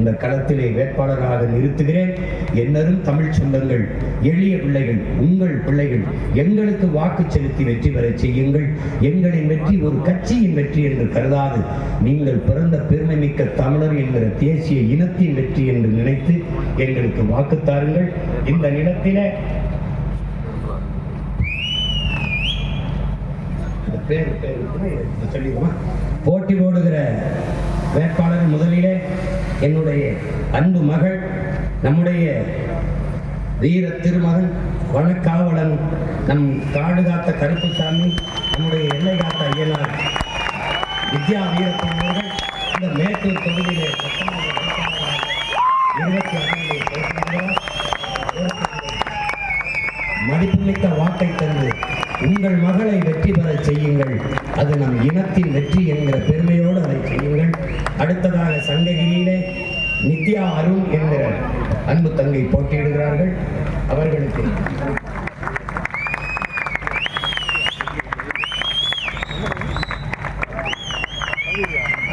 இந்த களத்திலே வேட்பாளராக நிறுத்துகிறேன். என்னரும் தமிழ் சொந்தங்கள் எளிய பிள்ளைகள் உங்கள் பிள்ளைகள் எங்களுக்கு வாக்கு செலுத்தி வெற்றி பெற செய்யுங்கள். எங்களின் வெற்றி ஒரு கட்சியின் வெற்றி என்று கருதாது. நீங்கள் பிறந்த பெருமை மிக்க தமிழர் என்கிற தேசிய இனத்தின் வெற்றி என்று நினைத்து எங்களுக்கு வாக்கு தாருங்கள். இந்த நிலத்திலே பேர் பேர் போட்டி போடுகிற வேட்பாளர் முதலிலே என்னுடைய அன்பு மகள் நம்முடைய வீர திருமகன் வழக்காவலன் நம் காடு காத்த கருப்புசாமி நம்முடைய எல்லை காத்த ஐயனார் வித்யா வீரப்பன் அவர்கள் இந்த மேட்டூர் தொகுதியிலே இருபத்தி மதிப்புமிக்க வாக்கை தந்து உங்கள் மகளை வெற்றி பெற செய்யுங்கள். அது நம் இனத்தின் வெற்றி என்கிற பெருமையோடு அதை செய்யுங்கள். அடுத்ததாக சங்ககிரியிலே நித்யா அருண் என்கிற அன்பு தங்கை போட்டியிடுகிறார்கள். அவர்களுக்கு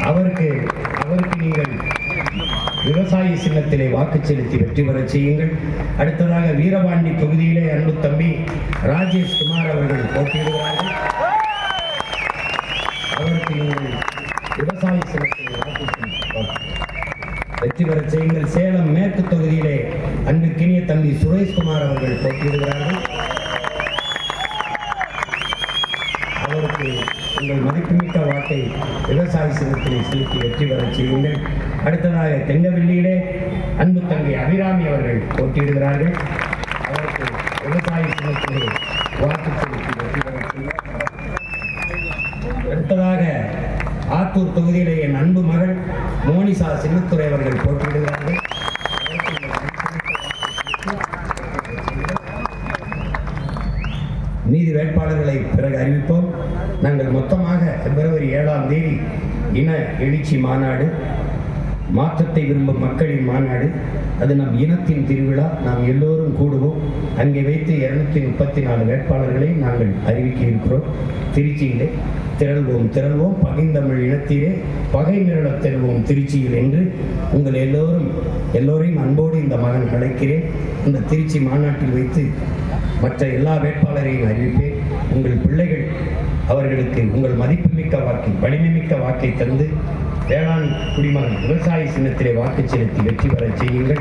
அவருக்கு அவருக்கு நீங்கள் விவசாய சின்னத்திலே வாக்கு செலுத்தி வெற்றி பெறச் செய்யுங்கள். அடுத்ததாக வீரபாண்டி தொகுதியிலே அன்பு தம்பி ராஜேஷ் குமார் அவர்கள் போட்டியிடுகிறார்கள். அவருக்கு நீங்கள் விவசாய சின்னத்தில் வெற்றி பெற செய்யுங்கள். சேலம் மேற்கு தொகுதியிலே அன்புக்கினிய தம்பி சுரேஷ்குமார் அவர்கள் போட்டியிடுகிறார்கள். அவருக்கு உங்கள் மதிப்புமிக்க வாக்கை விவசாய சின்னத்திலே செலுத்தி வெற்றி பெற செய்யுங்கள். அடுத்ததாக தெங்கவெள்ளியிலே அன்பு தங்கை அபிராமி அவர்கள் போட்டியிடுகிறார்கள். அவருக்கு விவசாய சின்னத்திலே வாக்கு செலுத்தி வெற்றி பெற செய்யுங்கள். அடுத்ததாக ஆத்தூர் தொகுதியிலே என் அன்பு மகள் மோனிசா சின்னத்துறை அவர்கள் போட்டியிடுகிறார்கள். மீதி வேட்பாளர்களை பிறகு அறிவிப்போம். நாங்கள் மொத்தமாக பிப்ரவரி ஏழாம் தேதி இன எழுச்சி மாநாடு மாற்றத்தை விரும்பும் மக்களின் மாநாடு. அது நம் இனத்தின் திருவிழா. நாம் எல்லோரும் கூடுவோம். அங்கே வைத்து இருநூத்தி முப்பத்தி நாலு வேட்பாளர்களை நாங்கள் அறிவிக்க இருக்கிறோம். திருச்சியிலே திரள்வோம் திரள்வோம். பகைந்தமிழ் இனத்திலே பகை நிரளத் திரள்வோம் திருச்சியில் என்று உங்கள் எல்லோரும் எல்லோரையும் அன்போடு இந்த மகன் அழைக்கிறேன். இந்த திருச்சி மாநாட்டில் வைத்து மற்ற எல்லா வேட்பாளரையும் அறிவிப்பேன். உங்கள் பிள்ளைகள் அவர்களுக்கு உங்கள் மதிப்புமிக்க வாக்கை வலிமைமிக்க வாக்கை தந்து வேளாண் குடிமகன் விவசாய சின்னத்திலே வாக்கு செலுத்தி வெற்றி பெறச் செய்யுங்கள்.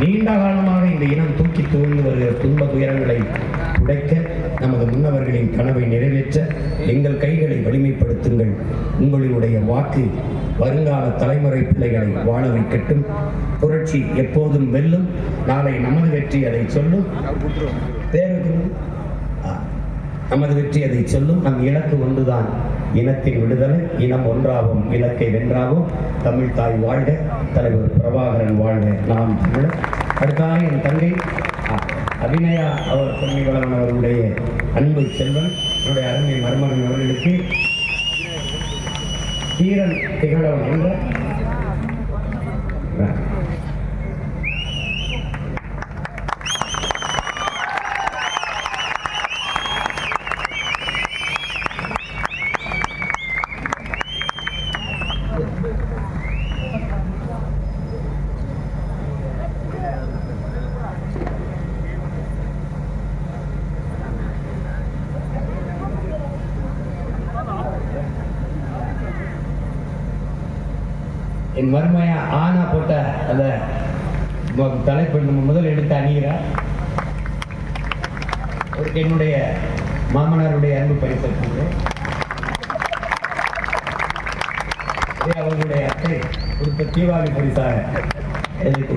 நீண்ட காலமாக இந்த இனம் தூக்கி துவந்து வருகிற துன்ப துயரங்களை உடைக்க நமது முன்னவர்களின் கனவை நிறைவேற்ற எங்கள் கைகளை வலிமைப்படுத்துங்கள். உங்களுடைய வாக்கு வருங்கால தலைமுறை பிள்ளைகளை வாழ வைக்கட்டும். புரட்சி எப்போதும் வெல்லும். நாளை நமது வெற்றி அதை சொல்லும். பேர் நமது வெற்றி அதை சொல்லும். நம் இலக்கு ஒன்றுதான். இனத்தின் விடுதலை இனம் ஒன்றாகும். இலக்கை வென்றாகும். தமிழ் தாய் வாழ்க. தலைவர் பிரபாகரன் வாழ்க. நாம் தமிழர். அடுத்தாக என் தங்கை அபிநயா அவர் பொன்னிவளவன் அவர்களுடைய அன்பு செல்வன். என்னுடைய அருமை மருமகன் அவர்களுக்கு தீரன் திகழவன் என்ற என் மருமையா ஆனா போட்ட அந்த தலைப்பு நம்ம முதல் எடுத்து அணிகிறார் என்னுடைய மாமனாருடைய அன்பு பரிசு அவர்களுடைய அத்தை கொடுத்த தீபாவளி பரிசாக எழுதி